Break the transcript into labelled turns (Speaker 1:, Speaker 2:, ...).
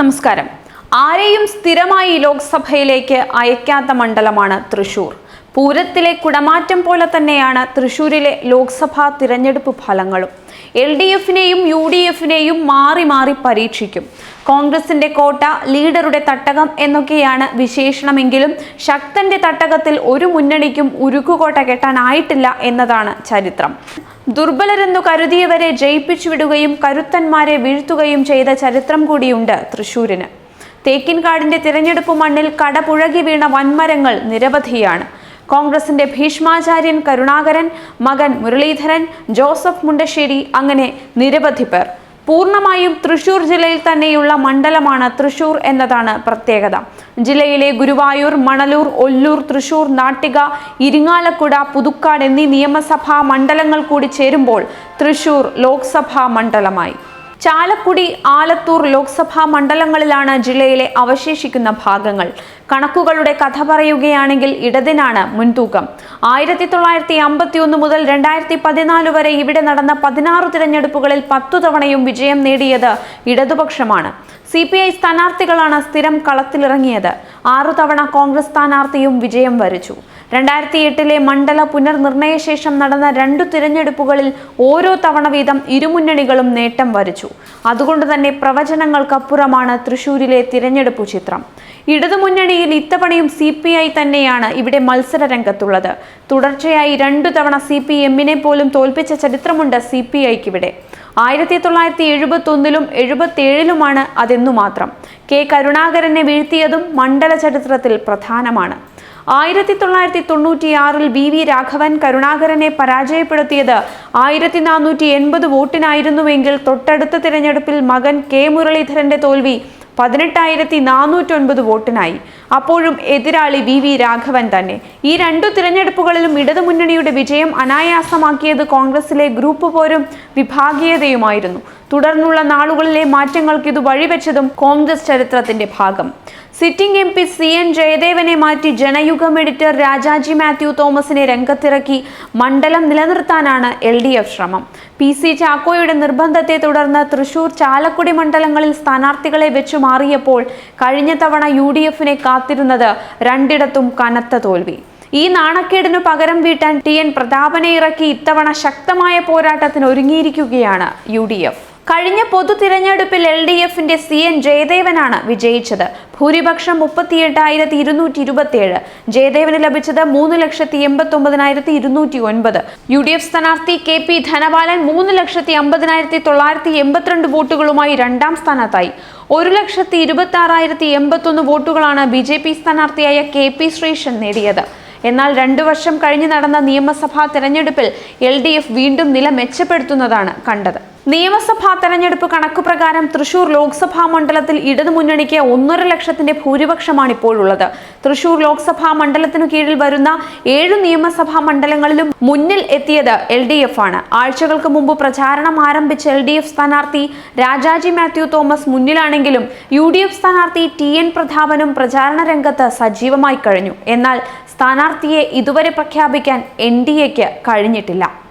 Speaker 1: നമസ്കാരം. ആരെയും സ്ഥിരമായി ലോക്സഭയിലേക്ക് അയക്കാത്ത മണ്ഡലമാണ് തൃശൂർ. പൂരത്തിലെ കുടമാറ്റം പോലെ തന്നെയാണ് തൃശൂരിലെ ലോക്സഭാ തിരഞ്ഞെടുപ്പ് ഫലങ്ങളും. എൽ ഡി എഫിനെയും യു ഡി എഫിനെയും മാറി മാറി പരീക്ഷിക്കും. കോൺഗ്രസിന്റെ കോട്ട ലീഡറുടെ തട്ടകം എന്നൊക്കെയാണ് വിശേഷണമെങ്കിലും ശക്തന്റെ തട്ടകത്തിൽ ഒരു മുന്നണിക്കും ഉരുക്കുകോട്ട കെട്ടാനായിട്ടില്ല എന്നതാണ് ചരിത്രം. ദുർബലരെന്നു കരുതിയവരെ ജയിപ്പിച്ചു വിടുകയും കരുത്തന്മാരെ വീഴ്ത്തുകയും ചെയ്ത ചരിത്രം കൂടിയുണ്ട് തൃശൂരിന്. തേക്കിൻകാടിന്റെ തിരഞ്ഞെടുപ്പ് മണ്ണിൽ കടപുഴകി വീണ വൻമരങ്ങൾ നിരവധിയാണ്. കോൺഗ്രസിന്റെ ഭീഷ്മാചാര്യൻ കരുണാകരൻ മകൻ മുരളീധരൻ ജോസഫ് മുണ്ടശ്ശേരി അങ്ങനെ നിരവധി പേർ. പൂർണമായും തൃശൂർ ജില്ലയിൽ തന്നെയുള്ള മണ്ഡലമാണ് തൃശൂർ എന്നതാണ് പ്രത്യേകത. ജില്ലയിലെ ഗുരുവായൂർ മണലൂർ ഒല്ലൂർ തൃശൂർ നാട്ടിക ഇരിങ്ങാലക്കുട പുതുക്കാട് എന്നീ നിയമസഭാ മണ്ഡലങ്ങൾ കൂടി ചേരുമ്പോൾ തൃശൂർ ലോക്സഭാ മണ്ഡലമായി. ചാലക്കുടി ആലത്തൂർ ലോക്സഭാ മണ്ഡലങ്ങളിലാണ് ജില്ലയിലെ അവശേഷിക്കുന്ന ഭാഗങ്ങൾ. കണക്കുകളുടെ കഥ പറയുകയാണെങ്കിൽ ഇടതിനാണ് മുൻതൂക്കം. ആയിരത്തി തൊള്ളായിരത്തി അമ്പത്തി ഒന്ന് മുതൽ രണ്ടായിരത്തി പതിനാല് വരെ ഇവിടെ നടന്ന പതിനാറ് തിരഞ്ഞെടുപ്പുകളിൽ പത്തു തവണയും വിജയം നേടിയത് ഇടതുപക്ഷമാണ്. സി പി ഐ സ്ഥാനാർത്ഥികളാണ് സ്ഥിരം കളത്തിലിറങ്ങിയത്. ആറു തവണ കോൺഗ്രസ് സ്ഥാനാർത്ഥിയും വിജയം വരിച്ചു. രണ്ടായിരത്തി എട്ടിലെ മണ്ഡല പുനർനിർണയ ശേഷം നടന്ന രണ്ടു തിരഞ്ഞെടുപ്പുകളിൽ ഓരോ തവണ വീതം ഇരുമുന്നണികളും നേട്ടം വരിച്ചു. അതുകൊണ്ട് തന്നെ പ്രവചനങ്ങൾക്കപ്പുറമാണ് തൃശൂരിലെ തിരഞ്ഞെടുപ്പ് ചിത്രം. ഇടതുമുന്നണിയിൽ ഇത്തവണയും സി പി ഐ തന്നെയാണ് ഇവിടെ മത്സര രംഗത്തുള്ളത് തുടർച്ചയായി രണ്ടു തവണ സി പി എമ്മിനെ പോലും തോൽപ്പിച്ച ചരിത്രമുണ്ട് സി പി ഐക്കിവിടെ ആയിരത്തി തൊള്ളായിരത്തി എഴുപത്തി ഒന്നിലും എഴുപത്തി ഏഴിലുമാണ് അതെന്നു മാത്രം. കെ. കരുണാകരനെ വീഴ്ത്തിയതും മണ്ഡല ചരിത്രത്തിൽ പ്രധാനമാണ്. ആയിരത്തി തൊള്ളായിരത്തി തൊണ്ണൂറ്റിയാറിൽ വി. വി. രാഘവൻ കരുണാകരനെ പരാജയപ്പെടുത്തിയത് ആയിരത്തി നാനൂറ്റി എൺപത് വോട്ടിനായിരുന്നുവെങ്കിൽ തൊട്ടടുത്ത തിരഞ്ഞെടുപ്പിൽ മകൻ കെ. മുരളീധരന്റെ തോൽവി പതിനെട്ടായിരത്തി നാനൂറ്റൊൻപത് വോട്ടിനായി. അപ്പോഴും എതിരാളി വി വി രാഘവൻ തന്നെ. ഈ രണ്ടു തിരഞ്ഞെടുപ്പുകളിലും ഇടതുമുന്നണിയുടെ വിജയം അനായാസമാക്കിയത് കോൺഗ്രസിലെ ഗ്രൂപ്പ് പോരും വിഭാഗീയതയുമായിരുന്നു. തുടർന്നുള്ള നാളുകളിലെ മാറ്റങ്ങൾക്ക് ഇത് വഴിവെച്ചതും കോൺഗ്രസ് ചരിത്രത്തിന്റെ ഭാഗം. Sitting M P C N ജയദേവനെ മാറ്റി ജനയുഗം എഡിറ്റർ രാജാജി മാത്യു തോമസിനെ രംഗത്തിറക്കി മണ്ഡലം നിലനിർത്താനാണ് എൽ ഡി എഫ് ശ്രമം. പി സി ചാക്കോയുടെ നിർബന്ധത്തെ തുടർന്ന് തൃശൂർ ചാലക്കുടി മണ്ഡലങ്ങളിൽ സ്ഥാനാർത്ഥികളെ വെച്ചു മാറിയപ്പോൾ കഴിഞ്ഞ തവണ യു ഡി എഫിനെ കാത്തിരുന്നത് രണ്ടിടത്തും കനത്ത തോൽവി. ഈ നാണക്കേടിനു പകരം വീട്ടാൻ ടി എൻ പ്രതാപനെ ഇറക്കി ഇത്തവണ ശക്തമായ പോരാട്ടത്തിന് ഒരുങ്ങിയിരിക്കുകയാണ് യു ഡി എഫ്. കഴിഞ്ഞ പൊതു തിരഞ്ഞെടുപ്പിൽ എൽ ഡി എഫിന്റെ സി എൻ ജയദേവനാണ് വിജയിച്ചത്. ഭൂരിപക്ഷം മുപ്പത്തിയെട്ടായിരത്തി ഇരുന്നൂറ്റി ഇരുപത്തിയേഴ് ജയദേവന് ലഭിച്ചത് മൂന്ന് ലക്ഷത്തി എൺപത്തി ഒമ്പതിനായിരത്തി ഇരുന്നൂറ്റി ഒൻപത് യു ഡി എഫ് സ്ഥാനാർത്ഥി കെ പി ധനപാലൻ മൂന്ന് ലക്ഷത്തി അമ്പതിനായിരത്തി തൊള്ളായിരത്തി എൺപത്തിരണ്ട് വോട്ടുകളുമായി രണ്ടാം സ്ഥാനത്തായി. ഒരു ലക്ഷത്തി ഇരുപത്തി ആറായിരത്തി എൺപത്തൊന്ന് വോട്ടുകളാണ് ബി ജെ പി സ്ഥാനാർത്ഥിയായ കെ പി ശ്രീശൻ നേടിയത്. എന്നാൽ രണ്ടു വർഷം കഴിഞ്ഞ് നടന്ന നിയമസഭാ തെരഞ്ഞെടുപ്പിൽ എൽ ഡി എഫ് വീണ്ടും നില മെച്ചപ്പെടുത്തുന്നതാണ് കണ്ടത്. നിയമസഭാ തെരഞ്ഞെടുപ്പ് കണക്കുപ്രകാരം തൃശൂർ ലോക്സഭാ മണ്ഡലത്തിൽ ഇടതുമുന്നണിക്ക് ഒന്നര ലക്ഷത്തിന്റെ ഭൂരിപക്ഷമാണ് ഇപ്പോഴുള്ളത് തൃശൂർ ലോക്സഭാ മണ്ഡലത്തിനു കീഴിൽ വരുന്ന ഏഴു നിയമസഭാ മണ്ഡലങ്ങളിലും മുന്നിൽ എത്തിയത് എൽ ഡി എഫ് ആണ്. ആഴ്ചകൾക്ക് മുമ്പ് പ്രചാരണം ആരംഭിച്ച എൽ ഡി എഫ് സ്ഥാനാർത്ഥി രാജാജി മാത്യു തോമസ് മുന്നിലാണെങ്കിലും യു ഡി എഫ് സ്ഥാനാർത്ഥി ടി എൻ പ്രതാപനും പ്രചാരണ രംഗത്ത് സജീവമായി കഴിഞ്ഞു. എന്നാൽ സ്ഥാനാർത്ഥിയെ ഇതുവരെ പ്രഖ്യാപിക്കാൻ എൻ ഡി എക്ക് കഴിഞ്ഞിട്ടില്ല.